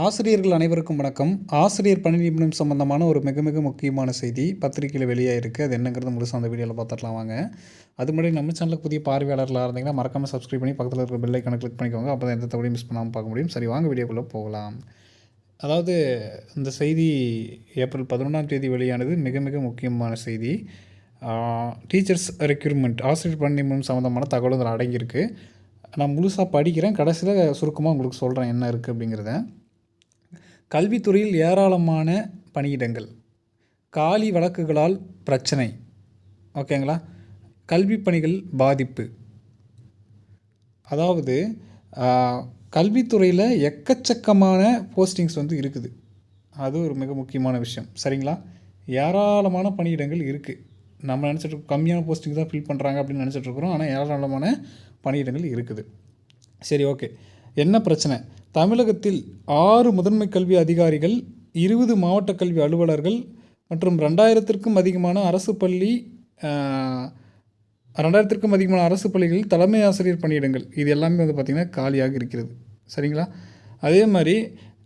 ஆசிரியர்கள் அனைவருக்கும் வணக்கம். ஆசிரியர் பணி நியமனம் சம்பந்தமான ஒரு மிக மிக முக்கியமான செய்தி பத்திரிகையில் வெளியாயிருக்கு அது என்னங்கிறது முழுசாக அந்த வீடியோவில் பார்த்துடலாம் வாங்க. அது முன்னாடி நம்ம சேனலுக்கு புதிய பார்வையாளர்களாக இருந்தீங்கன்னா மறக்காமல் சப்ஸ்கிரைப் பண்ணி பக்கத்தில் இருக்கிற பெல் ஐக்கானை கிளிக் பண்ணிக்கோங்க. அப்போ தான் எந்த தவறையும் மிஸ் பண்ணாமல் பார்க்க முடியும். சரி வாங்க வீடியோக்குள்ளே போகலாம். அதாவது இந்த செய்தி ஏப்ரல் பதினொன்றாம் தேதி வெளியானது மிக மிக முக்கியமான செய்தி. டீச்சர்ஸ் ரெக்யூர்மெண்ட் ஆசிரியர் பணி நியமனம் சம்மந்தமான தகவல் அதில் அடங்கியிருக்கு. நான் முழுசாக படிக்கிறேன். கடைசியில் சுருக்கமாக உங்களுக்கு சொல்கிறேன் என்ன இருக்குது அப்படிங்கிறத. கல்வித்துறையில் ஏராளமான பணியிடங்கள். காலி வழக்குகளால் பிரச்சனை. ஓகேங்களா? கல்வி பணிகள் பாதிப்பு. அதாவது கல்வித்துறையில் எக்கச்சக்கமான போஸ்டிங்ஸ் வந்து இருக்குது. அது ஒரு மிக முக்கியமான விஷயம். சரிங்களா? ஏராளமான பணியிடங்கள் இருக்குது நம்ம நினச்சிட்டு கம்மியான போஸ்டிங் தான் ஃபில் பண்ணுறாங்க அப்படின்னு நினச்சிட்ருக்குறோம் ஆனால் ஏராளமான பணியிடங்கள் இருக்குது. சரி ஓகே. என்ன பிரச்சனை? தமிழகத்தில் ஆறு முதன்மை கல்வி அதிகாரிகள் இருபது மாவட்ட கல்வி அலுவலர்கள் மற்றும் ரெண்டாயிரத்திற்கும் அதிகமான அரசு பள்ளி ரெண்டாயிரத்திற்கும் அதிகமான அரசு பள்ளிகளில் தலைமை ஆசிரியர் பணியிடங்கள். இது எல்லாமே வந்து பார்த்திங்கன்னா காலியாக இருக்கிறது. சரிங்களா? அதே மாதிரி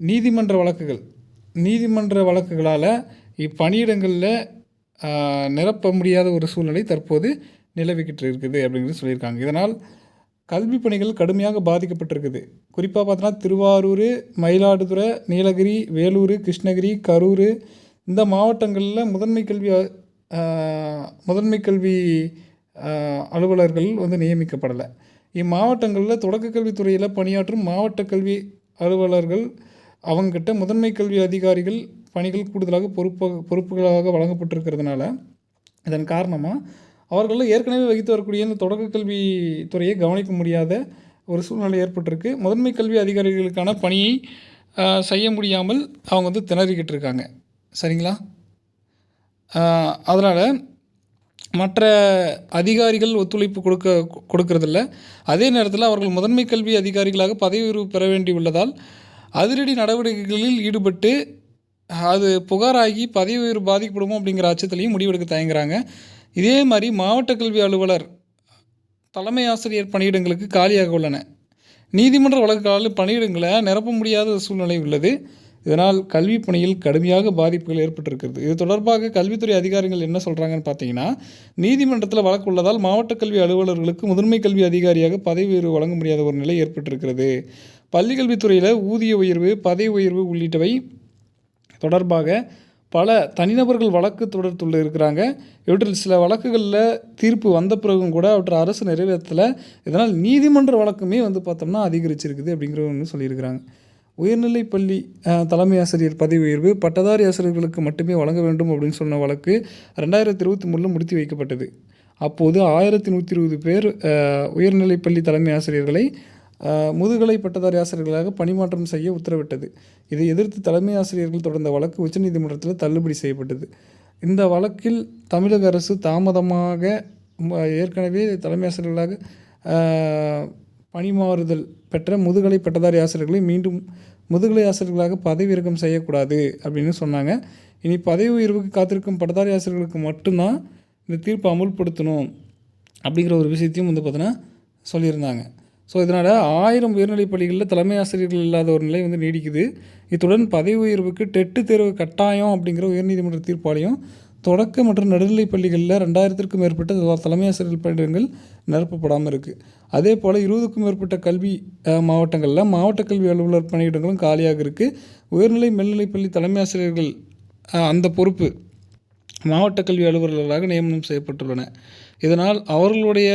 நீதிமன்ற வழக்குகள். நீதிமன்ற வழக்குகளால் இப்பணியிடங்களில் நிரப்ப முடியாத ஒரு சூழ்நிலை தற்போது நிலவிக்கிட்டு இருக்குது அப்படிங்கிறது சொல்லியிருக்காங்க. இதனால் கல்வி பணிகள் கடுமையாக பாதிக்கப்பட்டிருக்குது. குறிப்பாக பார்த்தோன்னா திருவாரூர் மயிலாடுதுறை நீலகிரி வேலூர் கிருஷ்ணகிரி கரூர் இந்த மாவட்டங்களில் முதன்மை கல்வி முதன்மை கல்வி அலுவலர்கள் வந்து நியமிக்கப்படலை. இம்மாவட்டங்களில் தொடக்க கல்வித்துறையில் பணியாற்றும் மாவட்ட கல்வி அலுவலர்கள் அவங்ககிட்ட முதன்மை கல்வி அதிகாரிகள் பணிகள் கூடுதலாக பொறுப்பாக பொறுப்புகளாக வழங்கப்பட்டிருக்கிறதுனால இதன் காரணமாக அவர்களில் ஏற்கனவே வகித்து வரக்கூடிய இந்த தொடக்க கல்வி துறையை கவனிக்க முடியாத ஒரு சூழ்நிலை ஏற்பட்டிருக்கு. முதன்மை கல்வி அதிகாரிகளுக்கான பணியை செய்ய முடியாமல் அவங்க வந்து திணறிக்கிட்டு இருக்காங்க. சரிங்களா? அதனால் மற்ற அதிகாரிகள் ஒத்துழைப்பு கொடுக்க கொடுக்கறதில்ல. அதே நேரத்தில் அவர்கள் முதன்மை கல்வி அதிகாரிகளாக பதவி உயர்வு பெற வேண்டியுள்ளதால் அதிரடி நடவடிக்கைகளில் ஈடுபட்டு அது புகாராகி பதவி உயர்வு பாதிக்கப்படுமோ அப்படிங்கிற அச்சத்திலையும் முடிவெடுக்க தயங்குறாங்க. இதே மாதிரி மாவட்ட கல்வி அலுவலர் தலைமை ஆசிரியர் பணியிடங்களுக்கு காலியாக உள்ளன. நீதிமன்ற வழக்குகளால் பணியிடங்களை நிரப்ப முடியாத சூழ்நிலை உள்ளது. இதனால் கல்வி பணியில் கடுமையாக பாதிப்புகள் ஏற்பட்டிருக்கிறது. இது தொடர்பாக கல்வித்துறை அதிகாரிகள் என்ன சொல்கிறாங்கன்னு பார்த்தீங்கன்னா நீதிமன்றத்தில் வழக்கு உள்ளதால் மாவட்ட கல்வி அலுவலர்களுக்கு முதன்மை கல்வி அதிகாரியாக பதவி உயர்வு வழங்க முடியாத ஒரு நிலை ஏற்பட்டிருக்கிறது. பள்ளிக்கல்வித்துறையில் ஊதிய உயர்வு பதவி உயர்வு உள்ளிட்டவை தொடர்பாக பல தனிநபர்கள் வழக்கு தொடர்த்துள்ள இருக்கிறாங்க. இவற்றில் சில வழக்குகளில் தீர்ப்பு வந்த பிறகும் கூட அவற்றை அரசு நிறைவேற்றலை. இதனால் நீதிமன்ற வழக்குமே வந்து பார்த்தோம்னா அதிகரிச்சிருக்குது அப்படிங்கிற ஒன்று சொல்லியிருக்கிறாங்க. உயர்நிலை பள்ளி தலைமை ஆசிரியர் பதவி உயர்வு பட்டதாரி ஆசிரியர்களுக்கு மட்டுமே வழங்க வேண்டும் அப்படின்னு சொன்ன வழக்கு ரெண்டாயிரத்தி இருபத்தி மூணில் முடித்து வைக்கப்பட்டது. அப்போது ஆயிரத்தி நூற்றி இருபது பேர் உயர்நிலை பள்ளி தலைமை ஆசிரியர்களை முதுகலை பட்டதாரி ஆசிரியர்களாக பணிமாற்றம் செய்ய உத்தரவிட்டது. இதை எதிர்த்து தலைமை ஆசிரியர்கள் தொடர்ந்த வழக்கு உச்சநீதிமன்றத்தில் தள்ளுபடி செய்யப்பட்டது. இந்த வழக்கில் தமிழக அரசு தாமதமாக ஏற்கனவே தலைமை ஆசிரியர்களாக பணிமாறுதல் பெற்ற முதுகலை பட்டதாரி ஆசிரியர்களை மீண்டும் முதுகலை ஆசிரியர்களாக பதவி இறக்கம் செய்யக்கூடாது அப்படின்னு சொன்னாங்க. இனி பதவி உயர்வுக்கு காத்திருக்கும் பட்டதாரி ஆசிரியர்களுக்கு மட்டும்தான் இந்த தீர்ப்பை அமுல்படுத்தணும் அப்படிங்கிற ஒரு விஷயத்தையும் வந்து பார்த்தீங்கன்னா சொல்லியிருந்தாங்க. ஸோ இதனால் ஆயிரம் உயர்நிலைப் பள்ளிகளில் தலைமை ஆசிரியர்கள் இல்லாத ஒரு நிலை வந்து நீடிக்குது. இத்துடன் பதவி உயர்வுக்கு டெட்டு தேர்வு கட்டாயம் அப்படிங்கிற உயர்நீதிமன்ற தீர்ப்பாலையும் தொடக்க மற்றும் நடுநிலைப் பள்ளிகளில் ரெண்டாயிரத்திற்கும் மேற்பட்ட தலைமை ஆசிரியர் பணியிடங்கள் நிரப்பப்படாமல் இருக்குது அதே போல் இருபதுக்கும் மேற்பட்ட கல்வி மாவட்டங்களில் மாவட்ட கல்வி அலுவலர் பணியிடங்களும் காலியாக இருக்குது உயர்நிலை மேல்நிலைப் பள்ளி தலைமை ஆசிரியர்கள் அந்த பொறுப்பு மாவட்ட கல்வி அலுவலர்களாக நியமனம் செய்யப்பட்டுள்ளன. இதனால் அவர்களுடைய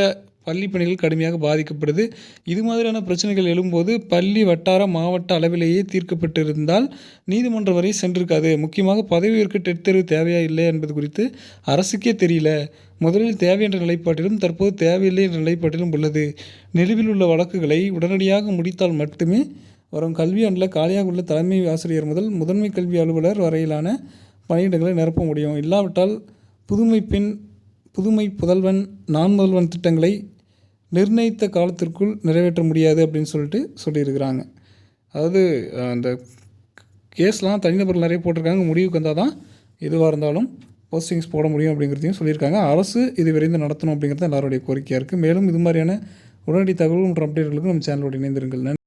பள்ளி பணிகள் கடுமையாக பாதிக்கப்படுது. இது மாதிரியான பிரச்சனைகள் எழும்போது பள்ளி வட்டார மாவட்ட அளவிலேயே தீர்க்கப்பட்டிருந்தால் நீதிமன்றம் வரை சென்றிருக்காது. முக்கியமாக பதவி உயர்க்கு டெட் தேர்வு தேவையா இல்லை என்பது குறித்து அரசுக்கே தெரியல. முதலில் தேவை என்ற நிலைப்பாட்டிலும் தற்போது தேவையில்லை என்ற நிலைப்பாட்டிலும் உள்ளது. நிலுவில் உள்ள வழக்குகளை உடனடியாக முடித்தால் மட்டுமே வரும் கல்வி ஆண்டில் காலியாக உள்ள தலைமை ஆசிரியர் முதல் முதன்மை கல்வி அலுவலர் வரையிலான பணியிடங்களை நிரப்ப முடியும். இல்லாவிட்டால் புதுமை பெண் புதுமை புதல்வன் நான் முதல்வன் திட்டங்களை நிர்ணயித்த காலத்திற்குள் நிறைவேற்ற முடியாது அப்படின்னு சொல்லிட்டு சொல்லியிருக்கிறாங்க. அதாவது அந்த கேஸ்லாம் தனிநபர்கள் நிறைய போட்டிருக்காங்க. முடிவுக்கு வந்தால் தான் எதுவாக இருந்தாலும் போஸ்டிங்ஸ் போட முடியும் அப்படிங்கிறதையும் சொல்லியிருக்காங்க. அரசு இது விரைந்து நடத்தணும் அப்படிங்கிறது எல்லாருடைய கோரிக்கையாக இருக்குது மேலும் இது மாதிரியான உடனடி தகவல் மற்றும் அப்டேட்களுக்கு நம்ம சேனலோடு இணைந்திருங்கள்.